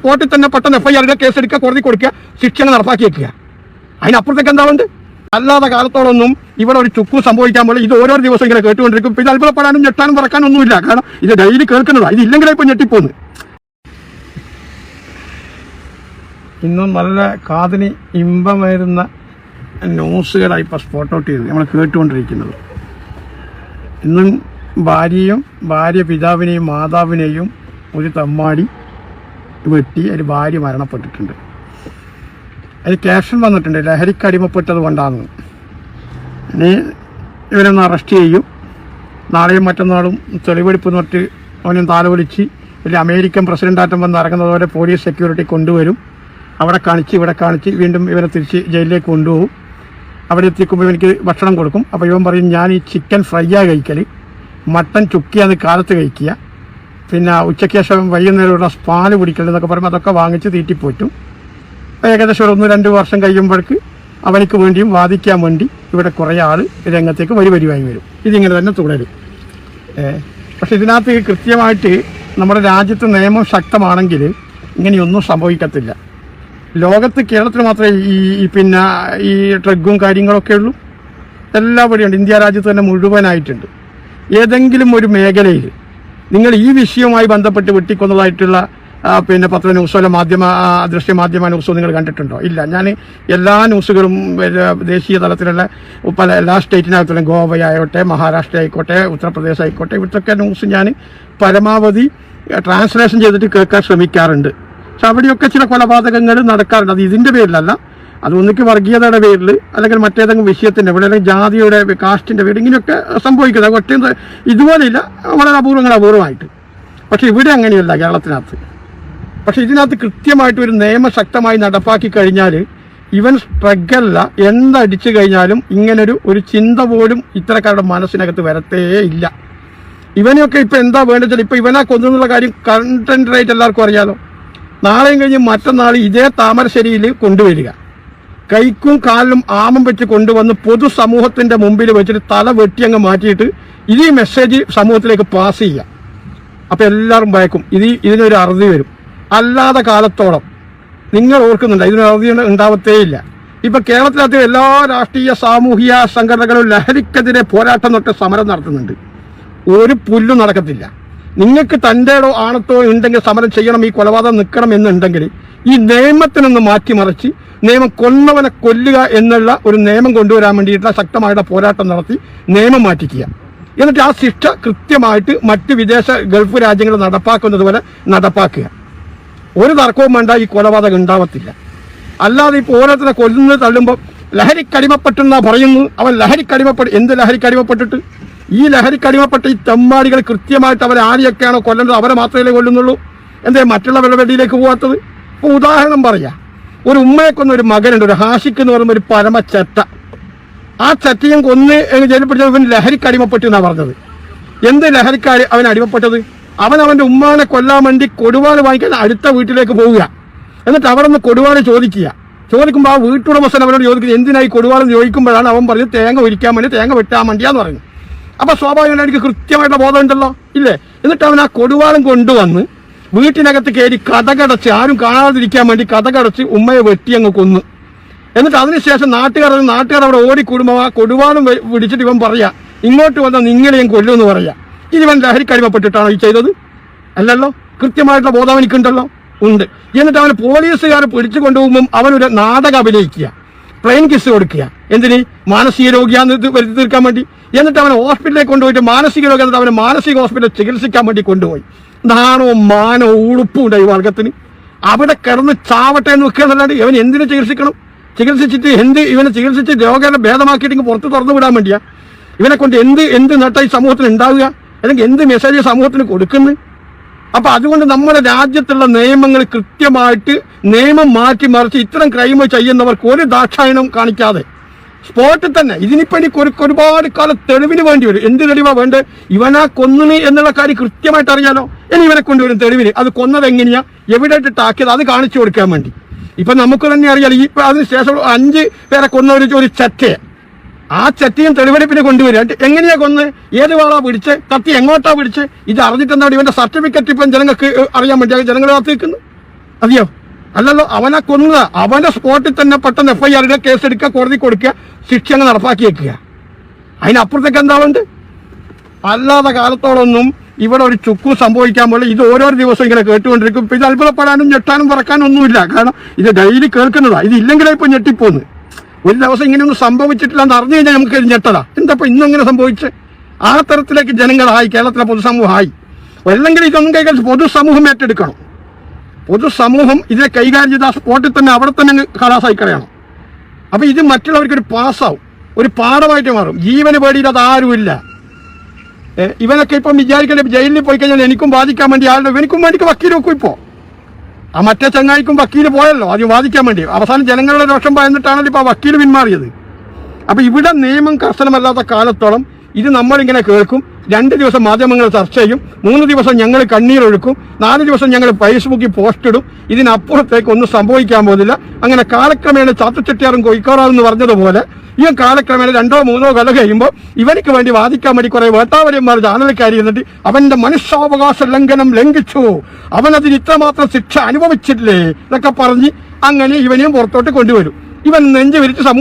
സ്പോട്ടിൽ തന്നെ പെട്ടെന്ന് എഫ് ഐ ആറിന്റെ കേസ് എടുക്കുക കോടതി കൊടുക്കുക ശിക്ഷണം നടപ്പാക്കി വെക്കുക അതിനപ്പുറത്തേക്ക് എന്താ ഉണ്ട് അല്ലാതെ കാലത്തോളൊന്നും ഇവിടെ ഒരു ചുക്കും സംഭവിക്കാൻ പോലെ ഇത് ഓരോ ദിവസം ഇങ്ങനെ കേട്ടുകൊണ്ടിരിക്കും. പിന്നെ അത്ഭുതപ്പെടാനും ഞെട്ടാനും പറക്കാനും ഒന്നുമില്ല. കാരണം ഇത് ഡെയിലി കേൾക്കുന്നതാണ് ഇത് ഇല്ലെങ്കിലേ ഇപ്പൊ ഞെട്ടിപ്പോന്ന്. ഇന്നും നല്ല കാതിന് ഇമ്പമായിരുന്ന ന്യൂസുകളായി ഇപ്പോൾ സ്പോട്ട് ഔട്ട് ചെയ്ത് നമ്മൾ കേട്ടുകൊണ്ടിരിക്കുന്നത്. ഇന്നും ഭാര്യയും ഭാര്യ പിതാവിനെയും മാതാവിനെയും ഒരു തമ്മാടി വെട്ടി ഒരു ഭാര്യ മരണപ്പെട്ടിട്ടുണ്ട്. അതിൽ ക്യാപ്ഷൻ വന്നിട്ടുണ്ട്. ലഹരിക്ക് അടിമപ്പെട്ടത് കൊണ്ടാണ് ഇനി ഇവരൊന്ന് അറസ്റ്റ് ചെയ്യും. നാളെയും മറ്റന്നാളും തെളിവെടുപ്പ് നിർത്തി അവനും താലവലിച്ച് വലിയ അമേരിക്കൻ പ്രസിഡന്റാറ്റം വന്ന് ഇറങ്ങുന്നതോടെ പോലീസ് സെക്യൂരിറ്റി കൊണ്ടുവരും. അവിടെ കാണിച്ച് ഇവിടെ കാണിച്ച് വീണ്ടും ഇവനെ തിരിച്ച് ജയിലിലേക്ക് കൊണ്ടുപോകും. അവിടെ എത്തിക്കുമ്പോൾ ഇവനിക്ക് ഭക്ഷണം കൊടുക്കും. അപ്പോൾ ഇവൻ പറയും ഞാൻ ഈ ചിക്കൻ ഫ്രൈയാണ് കഴിക്കൽ മട്ടൻ ചുക്കിയാന്ന് കാലത്ത് കഴിക്കുക. പിന്നെ ഉച്ചയ്ക്ക് ശേഷം വൈകുന്നേരമുള്ള പാൽ കുടിക്കൽ എന്നൊക്കെ പറയുമ്പോൾ അതൊക്കെ വാങ്ങിച്ച് തീറ്റിപ്പോറ്റും. ഏകദേശം ഒരു ഒന്ന് രണ്ട് വർഷം കഴിയുമ്പോഴേക്ക് അവനിക്ക് വേണ്ടിയും വാദിക്കാൻ വേണ്ടി ഇവിടെ കുറേ ആൾ രംഗത്തേക്ക് വരി വരുവായി വരും. ഇതിങ്ങനെ തന്നെ തുടരും. പക്ഷെ ഇതിനകത്ത് കൃത്യമായിട്ട് നമ്മുടെ രാജ്യത്ത് നിയമം ശക്തമാണെങ്കിൽ ഇങ്ങനെയൊന്നും സംഭവിക്കത്തില്ല. ലോകത്ത് കേരളത്തിൽ മാത്രമേ ഈ പിന്നെ ഈ ഡ്രഗും കാര്യങ്ങളൊക്കെ ഉള്ളൂ. എല്ലാവിടെയും ഉണ്ട്. ഇന്ത്യ രാജ്യത്ത് തന്നെ മുഴുവനായിട്ടുണ്ട്. ഏതെങ്കിലും ഒരു മേഖലയിൽ നിങ്ങൾ ഈ വിഷയവുമായി ബന്ധപ്പെട്ട് വെട്ടിക്കൊന്നതായിട്ടുള്ള പിന്നെ പത്ര ന്യൂസോ മാധ്യമ ദൃശ്യ മാധ്യമ ന്യൂസോ നിങ്ങൾ കണ്ടിട്ടുണ്ടോ? ഇല്ല. ഞാൻ എല്ലാ ന്യൂസുകളും ദേശീയ തലത്തിലുള്ള പല എല്ലാ സ്റ്റേറ്റിനകത്തുള്ള ഗോവയായിക്കോട്ടെ മഹാരാഷ്ട്ര ആയിക്കോട്ടെ ഉത്തർപ്രദേശ് ആയിക്കോട്ടെ ഇവിടുത്തെ ന്യൂസ് ഞാൻ പരമാവധി ട്രാൻസ്ലേഷൻ ചെയ്തിട്ട് കേൾക്കാൻ ശ്രമിക്കാറുണ്ട്. പക്ഷെ അവിടെയൊക്കെ ചില കൊലപാതകങ്ങൾ നടക്കാറുണ്ട്. അത് ഇതിന്റെ പേരിലല്ല. അത് ഒന്നിക്ക് വർഗീയതയുടെ പേരിൽ അല്ലെങ്കിൽ മറ്റേതെങ്കിലും വിഷയത്തിന്റെ പേരിൽ അല്ലെങ്കിൽ ജാതിയുടെ കാസ്റ്റിന്റെ പേരിൽ ഇങ്ങനെയൊക്കെ സംഭവിക്കുന്നത്. ഒറ്റ ഇതുപോലെയില്ല. വളരെ അപൂർവങ്ങൾ അപൂർവമായിട്ട്. പക്ഷെ ഇവിടെ അങ്ങനെയല്ല കേരളത്തിനകത്ത്. പക്ഷെ ഇതിനകത്ത് കൃത്യമായിട്ട് ഒരു നിയമം ശക്തമായി നടപ്പാക്കി കഴിഞ്ഞാൽ ഇവൻ സ്ട്രഗല്ല എന്തടിച്ചു കഴിഞ്ഞാലും ഇങ്ങനൊരു ഒരു ചിന്ത പോലും ഇത്തരക്കാരുടെ മനസ്സിനകത്ത് വരത്തേ ഇല്ല. ഇവനെയൊക്കെ ഇപ്പം എന്താ വേണ്ടത് ഇപ്പം ഇവനാ കൊന്നുള്ള കാര്യം കണ്ടന്റ് റേറ്റ് എല്ലാവർക്കും അറിയാലോ. നാളെയും കഴിഞ്ഞ് മറ്റന്നാൾ ഇതേ താമരശ്ശേരിയിൽ കൊണ്ടുവരിക. കൈക്കും കാലിലും ആമം വെച്ച് കൊണ്ടുവന്ന് പൊതുസമൂഹത്തിന്റെ മുമ്പിൽ വെച്ചിട്ട് തല വെട്ടി അങ്ങ് മാറ്റിയിട്ട് ഇത് ഈ മെസ്സേജ് സമൂഹത്തിലേക്ക് പാസ് ചെയ്യുക. അപ്പൊ എല്ലാവരും ഭയക്കും. ഇത് ഇതിനൊരു അറുതി വരും. അല്ലാതെ കാലത്തോളം നിങ്ങൾ ഓർക്കുന്നുണ്ട് ഇതിനൊരു അറുതി ഉണ്ടാവത്തേയില്ല. ഇപ്പൊ കേരളത്തിനകത്ത് എല്ലാ രാഷ്ട്രീയ സാമൂഹിക സംഘടനകളും ലഹരിക്കെതിരെ പോരാട്ടം തൊട്ട് സമരം നടത്തുന്നുണ്ട്. ഒരു പുല്ലും നടക്കത്തില്ല. നിങ്ങൾക്ക് തന്റെടോ ആണത്തോ ഉണ്ടെങ്കിൽ സമരം ചെയ്യണം ഈ കൊലപാതകം നിൽക്കണം എന്നുണ്ടെങ്കിൽ ഈ നിയമത്തിനൊന്ന് മാറ്റിമറിച്ച് നിയമം കൊന്നവനെ കൊല്ലുക എന്നുള്ള ഒരു നിയമം കൊണ്ടുവരാൻ വേണ്ടിയിട്ടുള്ള ശക്തമായിട്ടുള്ള പോരാട്ടം നടത്തി നിയമം മാറ്റിക്കുക. എന്നിട്ട് ആ ശിക്ഷ കൃത്യമായിട്ട് മറ്റ് വിദേശ ഗൾഫ് രാജ്യങ്ങൾ നടപ്പാക്കുന്നത് പോലെ നടപ്പാക്കുക. ഒരു തർക്കവും വേണ്ട ഈ കൊലപാതകം ഉണ്ടാവത്തില്ല. അല്ലാതെ ഇപ്പോൾ ഓരോരുത്തരെ കൊല്ലുന്നത് തള്ളുമ്പോൾ ലഹരിക്കടിമപ്പെട്ടെന്നാ പറയുന്നു. അവൻ ലഹരിക്കടിമപ്പെട്ട് എന്ത് ലഹരിക്കടിമപ്പെട്ടിട്ട് ഈ ലഹരിക്കടിമപ്പെട്ട ഈ തെമ്മാടികൾ കൃത്യമായിട്ട് അവർ ആരെയൊക്കെയാണോ കൊല്ലേണ്ടത് അവരെ മാത്രമേ കൊല്ലുന്നുള്ളൂ? എന്തേ മറ്റുള്ളവരുടെ വെടിയിലേക്ക് പോകാത്തത് ഇപ്പോൾ ഉദാഹരണം പറയാം. ഒരു ഉമ്മയെ കൊന്ന ഒരു മകനുണ്ട് ഒരു ഹാഷിക്ക് എന്ന് പറയുന്ന ഒരു പരമച്ചറ്റ ആ ചെറ്റയും കൊന്ന് എന്ന് പിടിച്ചത് ഇവൻ ലഹരിക്ക് അടിമപ്പെട്ടു എന്നാ പറഞ്ഞത്. എന്ത് ലഹരിക്ക് അവൻ അടിമപ്പെട്ടത്? അവൻ അവന്റെ ഉമ്മാനെ കൊല്ലാൻ വേണ്ടി കൊടുവാൾ വാങ്ങിക്കാൻ അടുത്ത വീട്ടിലേക്ക് പോവുക. എന്നിട്ട് അവിടെ നിന്ന് കൊടുവാൾ ചോദിക്കുക. ചോദിക്കുമ്പോൾ ആ വീട്ടുടമസ്ഥൻ അവനോട് ചോദിക്കുന്നത് എന്തിനായി കൊടുവാളെന്ന് ചോദിക്കുമ്പോഴാണ് അവൻ പറഞ്ഞത് തേങ്ങ ഒരിക്കാൻ വേണ്ടി തേങ്ങ വെട്ടാൻ വേണ്ടിയാന്ന് പറഞ്ഞു അപ്പൊ സ്വാഭാവികമായിട്ട് എനിക്ക് കൃത്യമായിട്ടുള്ള ബോധമുണ്ടല്ലോ. ഇല്ലേ? എന്നിട്ട് അവൻ ആ കൊടുവാളം കൊണ്ടുവന്ന് വീട്ടിനകത്ത് കയറി കഥകടച്ച് ആരും കാണാതിരിക്കാൻ വേണ്ടി കഥകടച്ച് ഉമ്മയെ വെട്ടി അങ്ങ് കൊന്നു. എന്നിട്ട് അതിനുശേഷം നാട്ടുകാർ നാട്ടുകാർ അവിടെ ഓടിക്കൂടുമ്പോൾ ആ കൊടുവാളും പിടിച്ചിട്ട് ഇവൻ പറയാ ഇങ്ങോട്ട് വന്ന നിങ്ങളെയും കൊല്ലുമെന്ന് പറയാ. ഇവൻ ലഹരിക്കടിമപ്പെട്ടിട്ടാണോ ഈ ചെയ്തത്? അല്ലല്ലോ? കൃത്യമായിട്ടുള്ള ബോധം എനിക്കുണ്ടല്ലോ ഉണ്ട്. എന്നിട്ട് അവന് പോലീസുകാരെ പിടിച്ചു കൊണ്ടുപോകുമ്പം അവനൊരു നാടകം അഭിനയിക്കുക. പ്ലെയിൻ കിസ് കൊടുക്കുക. എന്തിന്? മാനസിക രോഗിയാന്ന് വരുത്തി തീർക്കാൻ വേണ്ടി. എന്നിട്ട് അവനെ ഹോസ്പിറ്റലിൽ കൊണ്ടുപോയിട്ട് മാനസിക രോഗം എന്നിട്ട് അവനെ മാനസിക ഹോസ്പിറ്റലിൽ ചികിത്സിക്കാൻ വേണ്ടി കൊണ്ടുപോയി. നാണോ മാനോ ഉളുപ്പും ഉണ്ട് ഈ വർഗത്തിന്. അവിടെ കിടന്ന് ചാവട്ടെ എന്ന് വെക്കുകയെന്നല്ലാണ്ട് ഇവൻ എന്തിനു ചികിത്സിക്കണം? ചികിത്സിച്ചിട്ട് എന്ത്? ഇവനെ ചികിത്സിച്ച് രോഗം ഭേദമാക്കിയിട്ട് പുറത്ത് തുറന്നു വിടാൻ വേണ്ടിയാ. ഇവനെ കൊണ്ട് എന്ത് എന്ത് നേട്ടം ഈ സമൂഹത്തിന് ഉണ്ടാവുക? അല്ലെങ്കിൽ എന്ത് മെസ്സേജ് സമൂഹത്തിന് കൊടുക്കുന്നു? അപ്പൊ അതുകൊണ്ട് നമ്മുടെ രാജ്യത്തുള്ള നിയമങ്ങൾ കൃത്യമായിട്ട് നിയമം മാറ്റി മറിച്ച് ഇത്തരം ക്രൈം ചെയ്യുന്നവർക്ക് ഒരു ദാക്ഷായണം കാണിക്കാതെ സ്പോട്ടിൽ തന്നെ. ഇതിനിപ്പോ എനിക്ക് ഒരു ഒരുപാട് കാലം തെളിവിന് വേണ്ടി വരും. എന്ത് തെളിവാ വേണ്ടത്? ഇവനാ കൊന്നിന് എന്നുള്ള കാര്യം കൃത്യമായിട്ട് അറിയാലോ. ഇനി ഇവനെ കൊണ്ടുവരും തെളിവിന്. അത് കൊന്നത് എങ്ങനെയാ? എവിടെ ഇട്ടിട്ടാക്കിയത് അത് കാണിച്ചു കൊടുക്കാൻ വേണ്ടി. ഇപ്പൊ നമുക്ക് തന്നെ അറിയാലോ ഈ അതിന് ശേഷം അഞ്ച് പേരെ കൊന്ന ഒരു ഒരു ചറ്റയെ. ആ ചട്ടിയും തെളിവെടുപ്പിന് എന്നിട്ട് എങ്ങനെയാ കൊന്ന്? ഏത് വാളാ പിടിച്ച്? കത്തി എങ്ങോട്ടാ പിടിച്ച്? ഇത് അറിഞ്ഞിട്ടെന്താണ് ഇവന്റെ സർട്ടിഫിക്കറ്റ് ഇപ്പം ജനങ്ങൾക്ക് അറിയാൻ വേണ്ടി ജനങ്ങളെ കാത്തിരിക്കുന്നു അതെയോ അല്ലല്ലോ അവനെ കൊന്നത് അവന്റെ സ്പോട്ടിൽ തന്നെ പെട്ടെന്ന് എഫ് ഐ കേസ് എടുക്കുക കോടതി കൊടുക്കുക ശിക്ഷ അങ്ങ് നടപ്പാക്കി വെക്കുക. അതിനപ്പുറത്തേക്ക് എന്താ വേണ്ട അല്ലാതെ കാലത്തോളൊന്നും ഇവിടെ ഒരു ചുക്കും സംഭവിക്കാൻ പോലെ ഇത് ഓരോ ദിവസവും ഇങ്ങനെ കേട്ടുകൊണ്ടിരിക്കും. ഇത് അത്ഭുതപ്പെടാനും ഞെട്ടാനും പറക്കാനും ഒന്നുമില്ല. കാരണം ഇത് ഡെയിലി കേൾക്കുന്നതാ. ഇത് ഇല്ലെങ്കിലേ ഇപ്പൊ ഞെട്ടിപ്പോന്ന്. ഒരു ദിവസം ഇങ്ങനെയൊന്നും സംഭവിച്ചിട്ടില്ല എന്ന് അറിഞ്ഞു കഴിഞ്ഞാൽ നമുക്ക് ഞെട്ടതാ എന്താ ഇന്നും ഇങ്ങനെ സംഭവിച്ച്? ആ തരത്തിലേക്ക് ജനങ്ങളായി കേരളത്തിലെ പൊതുസമൂഹമായി അല്ലെങ്കിൽ ഇതൊന്നും കൈകാര്യം പൊതുസമൂഹം ഏറ്റെടുക്കണം. പൊതുസമൂഹം ഇതിനെ കൈകാര്യം ചെയ്ത് ആ സ്പോട്ടിൽ തന്നെ അവിടെ തന്നെ കലാസായി കളയണം അപ്പൊ ഇത് മറ്റുള്ളവർക്ക് ഒരു പാസ്സാവും. ഒരു പാഠമായിട്ട് മാറും. ജീവന് പേടിയിട്ട് അത് ആരുമില്ല ഇവനൊക്കെ ഇപ്പം വിചാരിക്കണേ ജയിലിൽ പോയി കഴിഞ്ഞാൽ എനിക്കും ബാധിക്കാൻ വേണ്ടി ആരുടെ എനിക്കും വേണ്ടി വക്കീൽ വെക്കും ഇപ്പോൾ ആ മറ്റേ ചങ്ങായിക്കും വക്കീൽ പോയല്ലോ. ആദ്യം വാദിക്കാൻ വേണ്ടി. അവസാനം ജനങ്ങളുടെ രോഷം ഭയന്നിട്ടാണല്ലോ ഇപ്പോൾ ആ വക്കീൽ പിന്മാറിയത്. അപ്പോൾ ഇവിടെ നിയമം കർശനമല്ലാത്ത കാലത്തോളം ഇത് നമ്മളിങ്ങനെ കേൾക്കും. രണ്ട് ദിവസം മാധ്യമങ്ങൾ ചർച്ച ചെയ്യും മൂന്ന് ദിവസം ഞങ്ങൾ കണ്ണീരൊഴുക്കും നാല് ദിവസം ഞങ്ങൾ ഫേസ്ബുക്കിൽ പോസ്റ്റ് ഇടും. ഇതിനപ്പുറത്തേക്ക് ഒന്നും സംഭവിക്കാൻ പോകുന്നില്ല. അങ്ങനെ കാലക്രമേണ ചാത്തച്ചെട്ടിയാറും കൊയ്ക്കാറാവും എന്ന് പറഞ്ഞതുപോലെ ഈ കാലക്രമേണ രണ്ടോ മൂന്നോ കൊല്ലം കഴിയുമ്പോൾ ഇവനിക്ക് വേണ്ടി വാദിക്കാൻ വേണ്ടി കുറെ വേട്ടാവര്യന്മാർ ചാനലക്കാരി എന്നിട്ട് അവന്റെ മനുഷ്യാവകാശ ലംഘനം ലംഘിച്ചു. അവനതിന് ഇത്രമാത്രം ശിക്ഷ അനുഭവിച്ചില്ലേ എന്നൊക്കെ പറഞ്ഞ് അങ്ങനെ ഇവനെയും പുറത്തോട്ട് കൊണ്ടുവരും. ഇവൻ നെഞ്ചു വിരിച്ച്